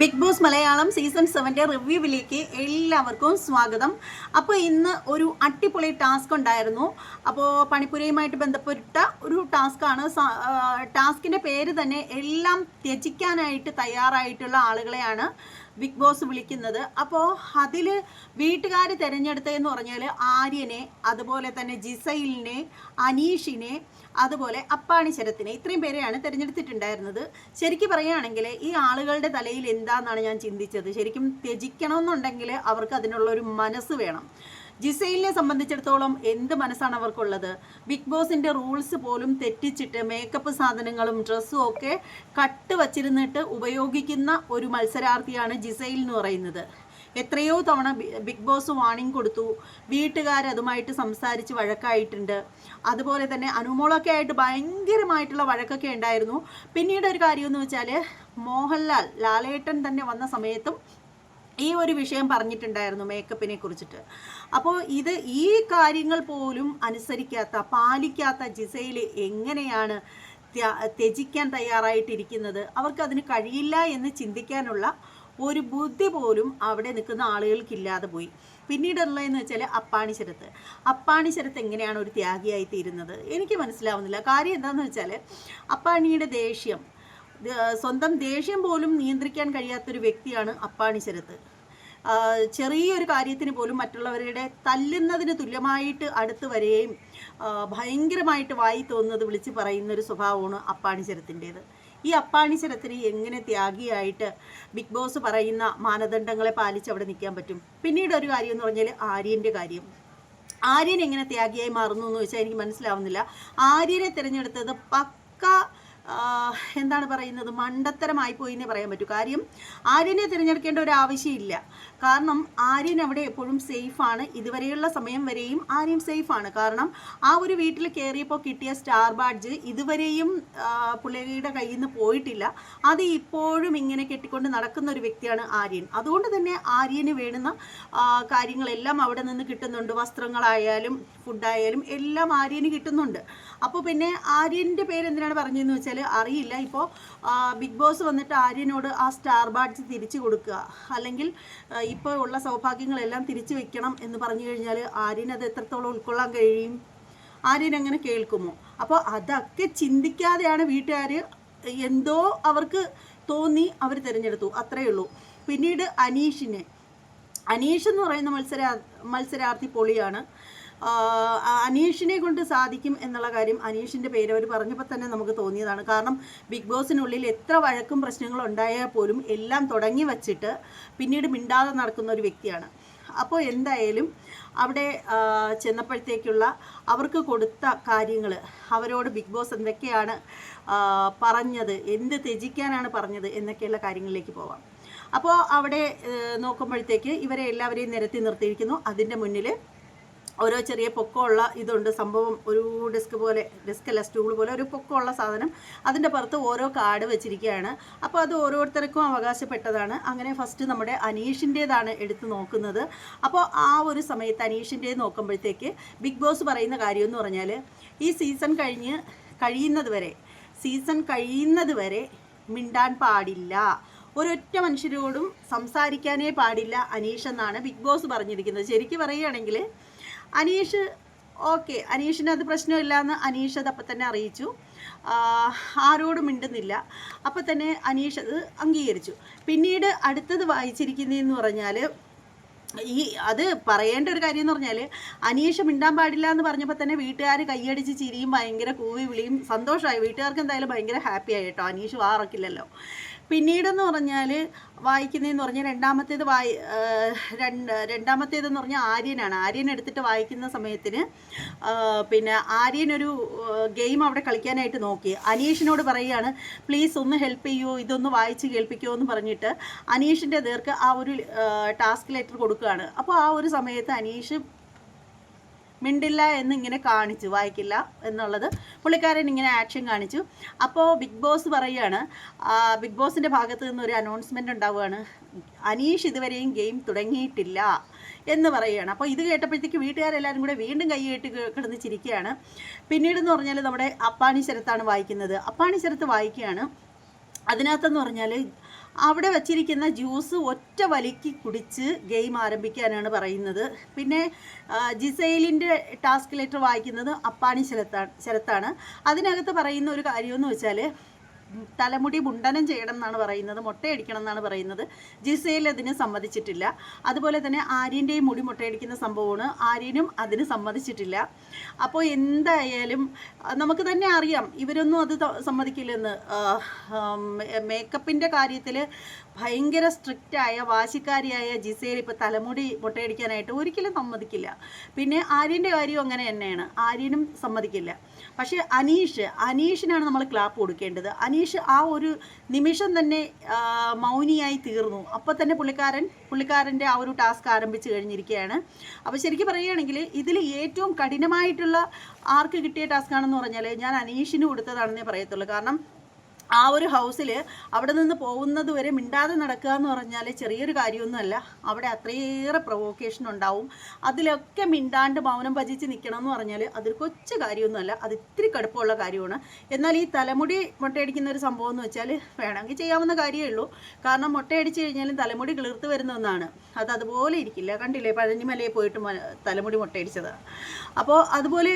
Big boss Malayalam season സെവന്റെ റിവ്യൂവിലേക്ക് എല്ലാവർക്കും സ്വാഗതം. അപ്പോൾ ഇന്ന് ഒരു അടിപൊളി ടാസ്ക് ഉണ്ടായിരുന്നു. അപ്പോൾ പണിപ്പുരയുമായിട്ട് ബന്ധപ്പെട്ട ഒരു ടാസ്ക്കാണ് ടാസ്കിന്റെ പേര് തന്നെ എല്ലാം ത്യജിക്കാനായിട്ട് തയ്യാറായിട്ടുള്ള ആളുകളെയാണ്. ബിഗ് ബോസ് വിളിക്കുന്നത്. അപ്പോൾ അതിൽ വീട്ടുകാർ തിരഞ്ഞെടുത്തതെന്ന് പറഞ്ഞാൽ ആര്യനെ അതുപോലെ തന്നെ ജിസൈലിനെ അനീഷിനെ അതുപോലെ അപ്പാണി ശരത്തിനെ ഇത്രയും പേരെയാണ് തിരഞ്ഞെടുത്തിട്ടുണ്ടായിരുന്നത്. ശരിക്കും പറയുകയാണെങ്കിൽ ഈ ആളുകളുടെ തലയിൽ എന്താണെന്നാണ് ഞാൻ ചിന്തിച്ചത്. ശരിക്കും ത്യജിക്കണമെന്നുണ്ടെങ്കിൽ അവർക്ക് അതിനുള്ള ഒരു മനസ്സ് വേണം. ജിസൈലിനെ സംബന്ധിച്ചിടത്തോളം എന്ത് മനസ്സാണ് അവർക്കുള്ളത്? ബിഗ് ബോസിന്റെ റൂൾസ് പോലും തെറ്റിച്ചിട്ട് മേക്കപ്പ് സാധനങ്ങളും ഡ്രസ്സും ഒക്കെ കട്ട് വച്ചിരുന്നിട്ട് ഉപയോഗിക്കുന്ന ഒരു മത്സരാർത്ഥിയാണ് ജിസൈൽ എന്ന് പറയുന്നത്. എത്രയോ തവണ ബിഗ് ബോസ് വാണിംഗ് കൊടുത്തു. വീട്ടുകാർ അതുമായിട്ട് സംസാരിച്ച് വഴക്കായിട്ടുണ്ട്. അതുപോലെ തന്നെ അനുമോളൊക്കെ ആയിട്ട് ഭയങ്കരമായിട്ടുള്ള വഴക്കൊക്കെ ഉണ്ടായിരുന്നു. പിന്നീട് ഒരു കാര്യം എന്ന് വെച്ചാൽ മോഹൻലാൽ ലാലേട്ടൻ തന്നെ വന്ന സമയത്തും ഈ ഒരു വിഷയം പറഞ്ഞിട്ടുണ്ടായിരുന്നു മേക്കപ്പിനെ കുറിച്ചിട്ട്. അപ്പോൾ ഇത് ഈ കാര്യങ്ങൾ പോലും അനുസരിക്കാത്ത പാലിക്കാത്ത ജിസയിൽ എങ്ങനെയാണ് ത്യജിക്കാൻ തയ്യാറായിട്ടിരിക്കുന്നത്? അവർക്ക് അതിന് കഴിയില്ല എന്ന് ചിന്തിക്കാനുള്ള ഒരു ബുദ്ധി പോലും അവിടെ നിൽക്കുന്ന ആളുകൾക്കില്ലാതെ പോയി. പിന്നീടുള്ളതെന്ന് വെച്ചാൽ അപ്പാണിശരത്ത് അപ്പാണിശരത്ത് എങ്ങനെയാണ് ഒരു ത്യാഗിയായി തീരുന്നത്? എനിക്ക് മനസ്സിലാവുന്നില്ല. കാര്യം എന്താണെന്ന് വെച്ചാൽ അപ്പാണിയുടെ ദേഷ്യം സ്വന്തം ദേഷ്യം പോലും നിയന്ത്രിക്കാൻ കഴിയാത്തൊരു വ്യക്തിയാണ് അപ്പാണി ശരത്ത്. ആ, ചെറിയൊരു കാര്യത്തിന് പോലും മറ്റുള്ളവരുടെ തല്ലുന്നതിന് തുല്യമായിട്ട് അടുത്ത് വരികയും ഭയങ്കരമായിട്ട് വായി തോന്നുന്നത് വിളിച്ച് പറയുന്ന ഒരു സ്വഭാവമാണ് അപ്പാണി ശരത്തിന്റേത്. ഈ അപ്പാണി ശരത്തിന് എങ്ങനെ ത്യാഗിയായിട്ട് ബിഗ് ബോസ് പറയുന്ന മാനദണ്ഡങ്ങളെ പാലിച്ച് അവിടെ നിൽക്കാൻ പറ്റും? പിന്നീട് ഒരു കാര്യം എന്ന് പറഞ്ഞാൽ ആര്യന്റെ കാര്യം. ആര്യൻ എങ്ങനെ ത്യാഗിയായി മാറുന്നു എന്ന് വെച്ചാൽ എനിക്ക് മനസ്സിലാവുന്നില്ല. ആര്യനെ തിരഞ്ഞെടുത്തത് പക്ക എന്താണ് പറയുന്നത്? മണ്ടത്തരമായി പോയി എന്നേ പറയാൻ പറ്റൂ. കാര്യം ആര്യനെ തിരഞ്ഞെടുക്കേണ്ട ഒരു ആവശ്യമില്ല. കാരണം ആര്യൻ അവിടെ എപ്പോഴും സേഫ് ആണ്. ഇതുവരെയുള്ള സമയം വരെയും ആര്യൻ സേഫ് ആണ്. കാരണം ആ ഒരു വീട്ടിൽ കയറിയപ്പോൾ കിട്ടിയ സ്റ്റാർ ബാഡ്ജ് ഇതുവരെയും പുള്ളിയുടെ കയ്യിൽ നിന്ന് പോയിട്ടില്ല. അത് ഇപ്പോഴും ഇങ്ങനെ കെട്ടിക്കൊണ്ട് നടക്കുന്ന ഒരു വ്യക്തിയാണ് ആര്യൻ. അതുകൊണ്ട് തന്നെ ആര്യന് വേണ്ടുന്ന കാര്യങ്ങളെല്ലാം അവിടെ നിന്ന് കിട്ടുന്നുണ്ട്. വസ്ത്രങ്ങളായാലും ഫുഡായാലും എല്ലാം ആര്യന് കിട്ടുന്നുണ്ട്. അപ്പോൾ പിന്നെ ആര്യന്റെ പേര് എന്തിനാണ് പറഞ്ഞതെന്ന് വെച്ചാൽ അറിയില്ല. ഇപ്പോൾ ബിഗ് ബോസ് വന്നിട്ട് ആര്യനോട് ആ സ്റ്റാർ ബാഡ്ജ് തിരിച്ചു കൊടുക്കുക. അല്ലെങ്കിൽ ഇപ്പോൾ ഉള്ള സൗഭാഗ്യങ്ങളെല്ലാം തിരിച്ചു വെക്കണം എന്ന് പറഞ്ഞു കഴിഞ്ഞാൽ ആര്യന് അത് എത്രത്തോളം ഉൾക്കൊള്ളാൻ കഴിയും? ആര്യൻ അങ്ങനെ കേൾക്കുമോ? അപ്പോൾ അതൊക്കെ ചിന്തിക്കാതെയാണ് വീട്ടുകാർ എന്തോ അവർക്ക് തോന്നി അവർ തിരഞ്ഞെടുത്തു. അത്രയേ ഉള്ളൂ. പിന്നീട് അനീഷിനെ. അനീഷ് എന്ന് പറയുന്ന മത്സരാ മത്സരാർത്ഥി പൊളിയാണ്. അനീഷിനെ കൊണ്ട് സാധിക്കും എന്നുള്ള കാര്യം അനീഷിന്റെ പേര് അവർ പറഞ്ഞപ്പോൾ തന്നെ നമുക്ക് തോന്നിയതാണ്. കാരണം ബിഗ് ബോസിനുള്ളിൽ എത്ര വഴക്കും പ്രശ്നങ്ങളും ഉണ്ടായാൽ പോലും എല്ലാം തുടങ്ങി വച്ചിട്ട് പിന്നീട് മിണ്ടാതെ നടക്കുന്ന ഒരു വ്യക്തിയാണ്. അപ്പോൾ എന്തായാലും അവിടെ ചെന്നപ്പോഴത്തേക്കുള്ള അവർക്ക് കൊടുത്ത കാര്യങ്ങൾ അവരോട് ബിഗ് ബോസ് എന്തൊക്കെയാണ് പറഞ്ഞത് എന്ത് ത്യജിക്കാനാണ് പറഞ്ഞത് എന്നൊക്കെയുള്ള കാര്യങ്ങളിലേക്ക് പോവാം. അപ്പോൾ അവിടെ നോക്കുമ്പോഴത്തേക്ക് ഇവരെ എല്ലാവരെയും നിരത്തി നിർത്തിയിരിക്കുന്നു. അതിന്റെ മുന്നിൽ ഓരോ ചെറിയ പൊക്കമുള്ള ഇതുണ്ട്. സംഭവം ഒരു ഡെസ്ക് പോലെ ഡെസ്ക് അല്ല സ്റ്റൂൾ പോലെ ഒരു പൊക്കമുള്ള സാധനം അതിന്റെ പുറത്ത് ഓരോ കാർഡ് വെച്ചിരിക്കുകയാണ്. അപ്പോൾ അത് ഓരോരുത്തർക്കും അവകാശപ്പെട്ടതാണ്. അങ്ങനെ ഫസ്റ്റ് നമ്മുടെ അനീഷിന്റേതാണ് എടുത്ത് നോക്കുന്നത്. അപ്പോൾ ആ ഒരു സമയത്ത് അനീഷിന്റെ നോക്കുമ്പോഴത്തേക്ക് ബിഗ് ബോസ് പറയുന്ന കാര്യം എന്ന് പറഞ്ഞാൽ ഈ സീസൺ കഴിഞ്ഞ് കഴിയുന്നത് വരെ സീസൺ കഴിയുന്നത് വരെ മിണ്ടാൻ പാടില്ല. ഒരൊറ്റ മനുഷ്യരോടും സംസാരിക്കാനേ പാടില്ല അനീഷ് എന്നാണ് ബിഗ് ബോസ് പറഞ്ഞിരിക്കുന്നത്. ശരിക്കും പറയുകയാണെങ്കിൽ അനീഷ് ഓക്കെ അനീഷിന് അത് പ്രശ്നമില്ല എന്ന് അനീഷ് അത് അപ്പം തന്നെ അറിയിച്ചു. ആരോടും മിണ്ടുന്നില്ല. അപ്പം തന്നെ അനീഷ് അത് അംഗീകരിച്ചു. പിന്നീട് അടുത്തത് വായിച്ചിരിക്കുന്നതെന്ന് പറഞ്ഞാൽ ഈ അത് പറയേണ്ട ഒരു കാര്യം എന്ന് പറഞ്ഞാൽ അനീഷ് മിണ്ടാൻ പാടില്ല എന്ന് പറഞ്ഞപ്പോൾ തന്നെ വീട്ടുകാർ കൈയടിച്ച് ചിരിയും ഭയങ്കര കൂവി വിളിയും സന്തോഷമായി. വീട്ടുകാർക്ക് എന്തായാലും ഭയങ്കര ഹാപ്പി ആയിട്ടോ കേട്ടോ. അനീഷ് വാറക്കില്ലല്ലോ പിന്നീടെന്ന് പറഞ്ഞാൽ വായിക്കുന്നതെന്ന് പറഞ്ഞാൽ രണ്ടാമത്തേത് വായി രണ്ട് രണ്ടാമത്തേതെന്ന് പറഞ്ഞാൽ ആര്യനാണ്. ആര്യൻ എടുത്തിട്ട് വായിക്കുന്ന സമയത്തിന് പിന്നെ ആര്യൻ ഒരു ഗെയിം അവിടെ കളിക്കാനായിട്ട് നോക്കി. അനീഷിനോട് പറയുകയാണ് പ്ലീസ് ഒന്ന് ഹെൽപ്പ് ചെയ്യുമോ ഇതൊന്ന് വായിച്ച് കേൾപ്പിക്കുമോ എന്ന് പറഞ്ഞിട്ട് അനീഷിന്റെ നേർക്ക് ആ ഒരു ടാസ്ക് ലെറ്റർ കൊടുക്കുകയാണ്. അപ്പോൾ ആ ഒരു സമയത്ത് അനീഷ് മിണ്ടില്ല എന്നിങ്ങനെ കാണിച്ചു വായിക്കില്ല എന്നുള്ളത് പുള്ളിക്കാരൻ ഇങ്ങനെ ആക്ഷൻ കാണിച്ചു. അപ്പോൾ ബിഗ് ബോസ് പറയുകയാണ് ബിഗ് ബോസിന്റെ ഭാഗത്ത് നിന്ന് ഒരു അനൗൺസ്മെന്റ് ഉണ്ടാവുകയാണ്. അനീഷ് ഇതുവരെയും ഗെയിം തുടങ്ങിയിട്ടില്ല എന്ന് പറയുകയാണ്. അപ്പോൾ ഇത് കേട്ടപ്പോഴത്തേക്ക് വീട്ടുകാരെല്ലാവരും കൂടെ വീണ്ടും കൈയിട്ട് കിടന്ന് ചിരിക്കുകയാണ്. പിന്നീടെന്ന് പറഞ്ഞാൽ നമ്മുടെ അപ്പാണി ശരത്താണ് വായിക്കുന്നത്. അപ്പാണി ശരത്ത് വായിക്കുകയാണ് അതിനകത്തെന്ന് പറഞ്ഞാൽ അവിടെ വച്ചിരിക്കുന്ന ജ്യൂസ് ഒറ്റ വലിക്ക് കുടിച്ച് ഗെയിം ആരംഭിക്കാനാണ് പറയുന്നത്. പിന്നെ ജിസൈലിന്റെ ടാസ്ക് ലെറ്റർ വായിക്കുന്നത് അപ്പാണി ശരത്താണ് ശരത്താണ്. അതിനകത്ത് പറയുന്ന ഒരു കാര്യമെന്ന് വെച്ചാൽ തലമുടി മുണ്ടനം ചെയ്യണം എന്നാണ് പറയുന്നത് മുട്ടയടിക്കണം എന്നാണ് പറയുന്നത്. ജിസയിൽ അതിന് സമ്മതിച്ചിട്ടില്ല. അതുപോലെ തന്നെ ആര്യന്റെയും മുടി മുട്ടയടിക്കുന്ന സംഭവമാണ്. ആര്യനും അതിന് സമ്മതിച്ചിട്ടില്ല. അപ്പോൾ എന്തായാലും നമുക്ക് തന്നെ അറിയാം ഇവരൊന്നും അത് സമ്മതിക്കില്ലെന്ന്. മേക്കപ്പിന്റെ കാര്യത്തിൽ ഭയങ്കര സ്ട്രിക്റ്റായ വാശിക്കാരിയായ ജിസയിൽ ഇപ്പോൾ തലമുടി മുട്ടയടിക്കാനായിട്ട് ഒരിക്കലും സമ്മതിക്കില്ല. പിന്നെ ആര്യന്റെ കാര്യവും അങ്ങനെ തന്നെയാണ്. ആര്യനും സമ്മതിക്കില്ല. പക്ഷേ അനീഷ് അനീഷിനാണ് നമ്മൾ ക്ലാപ്പ് കൊടുക്കേണ്ടത്. അനീഷ് ആ ഒരു നിമിഷം തന്നെ മൗനിയായി തീർന്നു. അപ്പോൾ തന്നെ പുള്ളിക്കാരൻ പുള്ളിക്കാരന്റെ ആ ഒരു ടാസ്ക് ആരംഭിച്ചു കഴിഞ്ഞിരിക്കുകയാണ്. അപ്പോൾ ശരിക്കും പറയുകയാണെങ്കിൽ ഇതിൽ ഏറ്റവും കഠിനമായിട്ടുള്ള ആർക്ക് കിട്ടിയ ടാസ്ക് ആണെന്ന് പറഞ്ഞാൽ ഞാൻ അനീഷിന് കൊടുത്തതാണെന്നേ പറയത്തുള്ളൂ. കാരണം ആ ഒരു ഹൗസിൽ അവിടെ നിന്ന് പോകുന്നത് വരെ മിണ്ടാതെ നടക്കുക എന്ന് പറഞ്ഞാൽ ചെറിയൊരു കാര്യമൊന്നുമല്ല. അവിടെ അത്രയേറെ പ്രൊവോക്കേഷൻ ഉണ്ടാവും. അതിലൊക്കെ മിണ്ടാണ്ട് മൗനം ഭജിച്ച് നിൽക്കണം എന്ന് പറഞ്ഞാൽ അതിൽ കൊച്ചു കാര്യമൊന്നുമല്ല. അത് ഇത്തിരി കടുപ്പമുള്ള കാര്യമാണ്. എന്നാൽ ഈ തലമുടി മുട്ടയടിക്കുന്ന ഒരു സംഭവം എന്ന് വെച്ചാൽ വേണമെങ്കിൽ ചെയ്യാവുന്ന കാര്യമേ ഉള്ളൂ. കാരണം മുട്ടയടിച്ച് കഴിഞ്ഞാലും തലമുടി കിളിർത്ത് വരുന്ന ഒന്നാണ്. അത് അതുപോലെ ഇരിക്കില്ല. കണ്ടില്ലേ? പഴനിമലയിൽ പോയിട്ട് തലമുടി മുട്ടയടിച്ചത്. അപ്പോൾ അതുപോലെ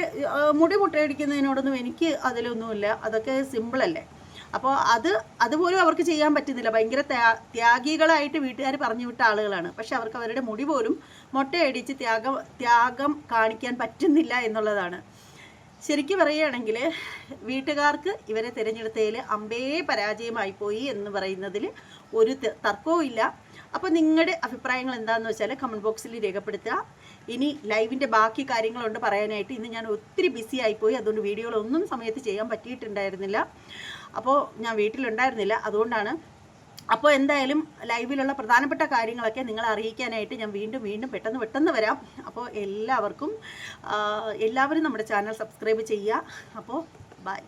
മുടി മുട്ടയടിക്കുന്നതിനോടൊന്നും എനിക്ക് അതിലൊന്നുമില്ല. അതൊക്കെ സിമ്പിളല്ലേ അപ്പോൾ അത് അതുപോലും അവർക്ക് ചെയ്യാൻ പറ്റുന്നില്ല. ഭയങ്കര ത്യാഗികളായിട്ട് വീട്ടുകാർ പറഞ്ഞു വിട്ട ആളുകളാണ്. പക്ഷെ അവർക്ക് അവരുടെ മുടി പോലും മുട്ടയടിച്ച് ത്യാഗം ത്യാഗം കാണിക്കാൻ പറ്റുന്നില്ല എന്നുള്ളതാണ്. ശരിക്കും പറയുകയാണെങ്കിൽ വീട്ടുകാർക്ക് ഇവരെ തിരഞ്ഞെടുത്തതിൽ അമ്പേ പരാജയമായിപ്പോയി എന്ന് പറയുന്നതിൽ ഒരു തർക്കവും ഇല്ല അപ്പോൾ നിങ്ങളുടെ അഭിപ്രായങ്ങൾ എന്താണെന്ന് വെച്ചാൽ കമന്റ് ബോക്സിൽ രേഖപ്പെടുത്തുക. ഇനി ലൈവിന്റെ ബാക്കി കാര്യങ്ങളുണ്ട് പറയാനായിട്ട്. ഇന്ന് ഞാൻ ഒത്തിരി ബിസി ആയിപ്പോയി. അതുകൊണ്ട് വീഡിയോകളൊന്നും സമയത്ത് ചെയ്യാൻ പറ്റിയിട്ടുണ്ടായിരുന്നില്ല. അപ്പോൾ ഞാൻ വീട്ടിലുണ്ടായിരുന്നില്ല. അതുകൊണ്ടാണ്. അപ്പോൾ എന്തായാലും ലൈവിലുള്ള പ്രധാനപ്പെട്ട കാര്യങ്ങളൊക്കെ നിങ്ങളെ അറിയിക്കാനായിട്ട് ഞാൻ വീണ്ടും വീണ്ടും പെട്ടെന്ന് പെട്ടെന്ന് വരാം. അപ്പോൾ എല്ലാവർക്കും എല്ലാവരും നമ്മുടെ ചാനൽ സബ്സ്ക്രൈബ് ചെയ്യുക. അപ്പോൾ ബൈ.